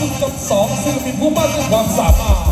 ซึ่งจบสองซึ่งมีผู้มากด้วยความสามารถ